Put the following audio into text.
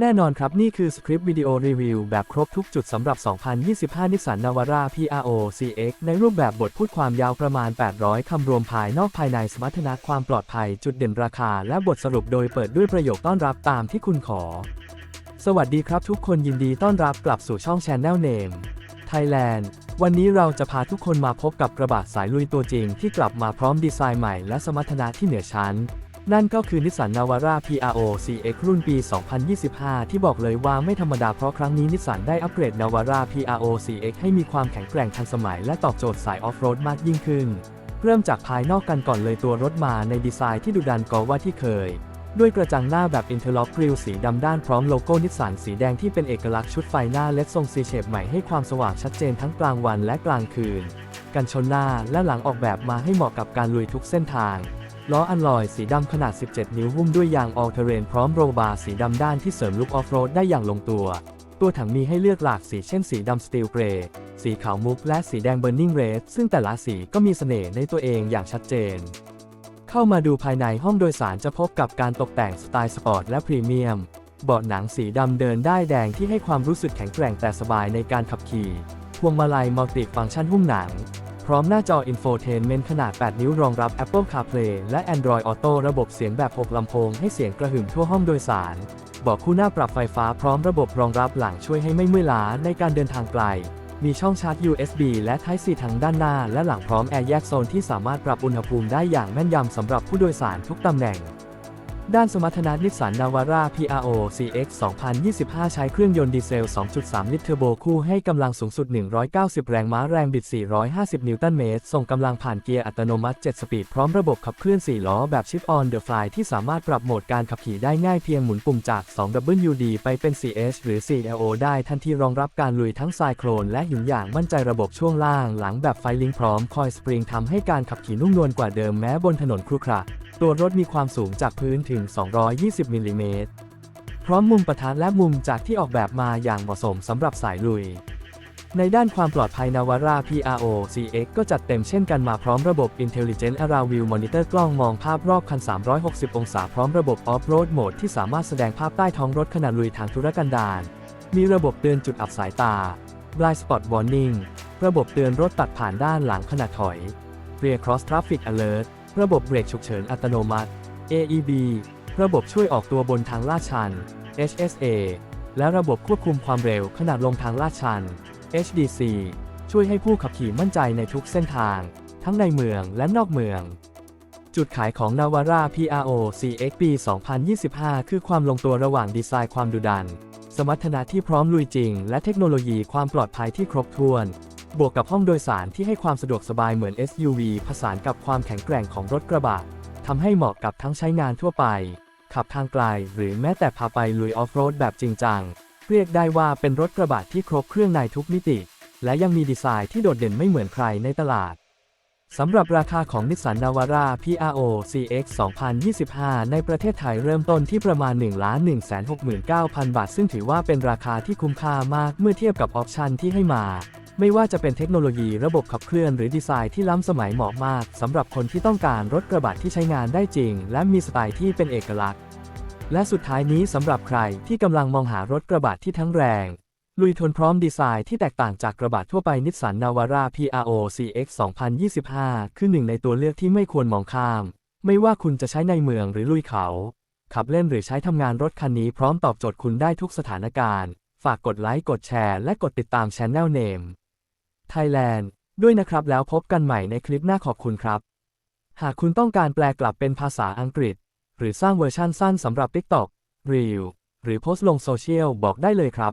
แน่นอนครับ นี่คือสคริปต์วิดีโอรีวิวแบบครบทุกจุดสำหรับ 2025นิสสันนาวาร่า PRO CX ในรูปแบบบทพูดความยาวประมาณ 800 คำรวมภายนอกภายในสมรรถนะความปลอดภัย จุดเด่นราคา และบทสรุปโดยเปิดด้วยประโยคต้อนรับตามที่คุณขอ สวัสดีครับทุกคนยินดีต้อนรับกลับสู่ช่อง Channel Name Thailand วันนี้เราจะพาทุกคนมาพบกับกระบะสายลุยตัวจริงที่กลับมาพร้อมดีไซน์ใหม่และสมรรถนะที่เหนือชั้น นั่นก็คือนิสสันนาวาร่า PRO CX รุ่นปี 2025 ที่บอกเลยว่าไม่ธรรมดาเพราะครั้งนี้นิสสันได้อัปเกรดนาวาร่า PRO CX ให้มีความแข็งแกร่งทันสมัยและตอบโจทย์สายออฟโรดมากยิ่งขึ้น เริ่มจากภายนอกกันก่อนเลยตัวรถมาในดีไซน์ที่ดุดันกว่าที่เคย ด้วยกระจังหน้าแบบอินเทอร์ล็อกกริลสีดำด้านพร้อมโลโก้นิสสันสีแดงที่เป็นเอกลักษณ์ชุดไฟหน้าเล็ดทรงซีเชฟใหม่ให้ความสว่างชัดเจนทั้งกลางวันและกลางคืน กันชนหน้าและหลังออกแบบมาให้เหมาะกับการลุยทุกเส้นทาง ล้ออัลลอยสีดำขนาด 17 นิ้วหุ้มด้วยยางออลเทเรนพร้อมโรบาร์สีดำด้านที่เสริมลุคออฟโรดได้อย่างลงตัว ตัวถังมีให้เลือกหลากสีเช่นสีดำสตีลเกรย์สีขาวมุกและสีแดงเบ r ร์นิ่งเรดซึ่งแต่ละสีก็มีเสน่ห์ในตัวเองอย่างชัดเจน เข้ามาดูภายในห้องโดยสารจะพบกับการตกแต่งสไตล์สปอร์ตและพรีเมียม เบาะหนังสีดำเดินได้แดงที่ให้ความรู้สึกแข็งแกร่งแต่สบายในการขับขี่ พวงมาลัยมัลติฟังก์ชันหุ้มหนัง พร้อมหน้าจอ Infotainment ขนาด 8 นิ้วรองรับ Apple CarPlay และ Android Auto ระบบเสียงแบบ 6 ลำโพงให้เสียงกระหึ่มทั่วห้องโดยสาร เบาะคู่หน้าปรับไฟฟ้าพร้อมระบบรองรับหลังช่วยให้ไม่เมื่อยล้าในการเดินทางไกล มีช่องชาร์จ USB และ Type C ทั้งด้านหน้าและหลังพร้อมแอร์แยกโซนที่สามารถปรับอุณหภูมิได้อย่างแม่นยำสำหรับผู้โดยสารทุกตำแหน่ง ด้านสมรรถนะนิสสันนาวาร่า PRO CX 2025 ใช้เครื่องยนต์ดีเซล 2.3 ลิตรเทอร์โบคู่ให้กำลังสูงสุด 190 แรงม้าแรงบิด 450 นิวตันเมตร ส่งกำลังผ่านเกียร์อัตโนมัติ 7 สปีด พร้อมระบบขับเคลื่อน 4 ล้อแบบ Shift on the Fly ที่สามารถปรับโหมดการขับขี่ได้ง่ายเพียงหมุนปุ่มจาก 2WD ไปเป็น 4H หรือ 4LO ได้ทันทีรองรับการลุยทั้งทรายโคลนและหินอย่างมั่นใจระบบช่วงล่าง หลังแบบไฟลิงพร้อมคอยสปริงทำให้การขับขี่นุ่มนวลกว่าเดิมแม้บนถนนครุขระ ตัวรถมีความสูงจากพื้นถึง 220 มิลลิเมตร พร้อมมุมประทานและมุมจากที่ออกแบบมาอย่างเหมาะสมสำหรับสายลุย ในด้านความปลอดภัยนาวาร่า PRO CX ก็จัดเต็มเช่นกันมาพร้อมระบบ Intelligent Around View Monitor กล้องมองภาพรอบคัน 360 องศาพร้อมระบบ Off-Road Mode ที่สามารถแสดงภาพใต้ท้องรถขณะลุยทางธุรกันดาร มีระบบเตือนจุดอับสายตา Blind Spot Warning ระบบเตือนรถตัดผ่านด้านหลังขณะถอย Rear Cross Traffic Alert ระบบเบรกฉุกเฉินอัตโนมัติ AEB ระบบช่วยออกตัวบนทางลาดชัน HSA และระบบควบคุมความเร็วขณะลงทางลาดชัน HDC ช่วยให้ผู้ขับขี่มั่นใจในทุกเส้นทาง ทั้งในเมืองและนอกเมือง จุดขายของ Navara PRO CX ปี 2025 คือความลงตัวระหว่างดีไซน์ความดุดัน สมรรถนะที่พร้อมลุยจริง และเทคโนโลยีความปลอดภัยที่ครบถ้วน บวกกับห้องโดยสารที่ให้ความสะดวกสบายเหมือน SUV ผสานกับความแข็งแกร่งของรถกระบะทำให้เหมาะกับทั้งใช้งานทั่วไป ขับทางไกล หรือแม้แต่พาไปลุยออฟโรดแบบจริงจัง เรียกได้ว่าเป็นรถกระบะที่ครบเครื่องในทุกมิติ และยังมีดีไซน์ที่โดดเด่นไม่เหมือนใครในตลาดสำหรับราคาของนิสสันนาวาร่า PRO CX 2025 ในประเทศไทยเริ่มต้นที่ประมาณ 1 1 6 9 0 0 0 บาท ซึ่งถือว่าเป็นราคาที่คุ้มค่ามากเมื่อเทียบกับออปชันที่ให้มา ไม่ว่าจะเป็นเทคโนโลยีระบบขับเคลื่อนหรือดีไซน์ที่ล้ำสมัยเหมาะมากสำหรับคนที่ต้องการรถกระบะที่ใช้งานได้จริง และมีสไตล์ที่เป็นเอกลักษณ์ และสุดท้ายนี้สำหรับใครที่กำลังมองหารถกระบะที่ทั้งแรง ลุยทนพร้อมดีไซน์ที่แตกต่างจากกระบะทั่วไปนิสสันนาวาร่า PRO CX 2025 คือหนึ่งในตัวเลือกที่ไม่ควรมองข้าม ไม่ว่าคุณจะใช้ในเมืองหรือลุยเขา ขับเล่นหรือใช้ทำงานรถคันนี้พร้อมตอบโจทย์คุณได้ทุกสถานการณ์ ฝากกดไลค์กดแชร์และกดติดตาม Channel Name Thailand ด้วยนะครับแล้วพบกันใหม่ในคลิปหน้าขอบคุณครับ หากคุณต้องการแปลกลับเป็นภาษาอังกฤษ หรือสร้างเวอร์ชั่นสั้นสำหรับ TikTok Reel หรือโพสต์ลงโซเชียลบอกได้เลยครับ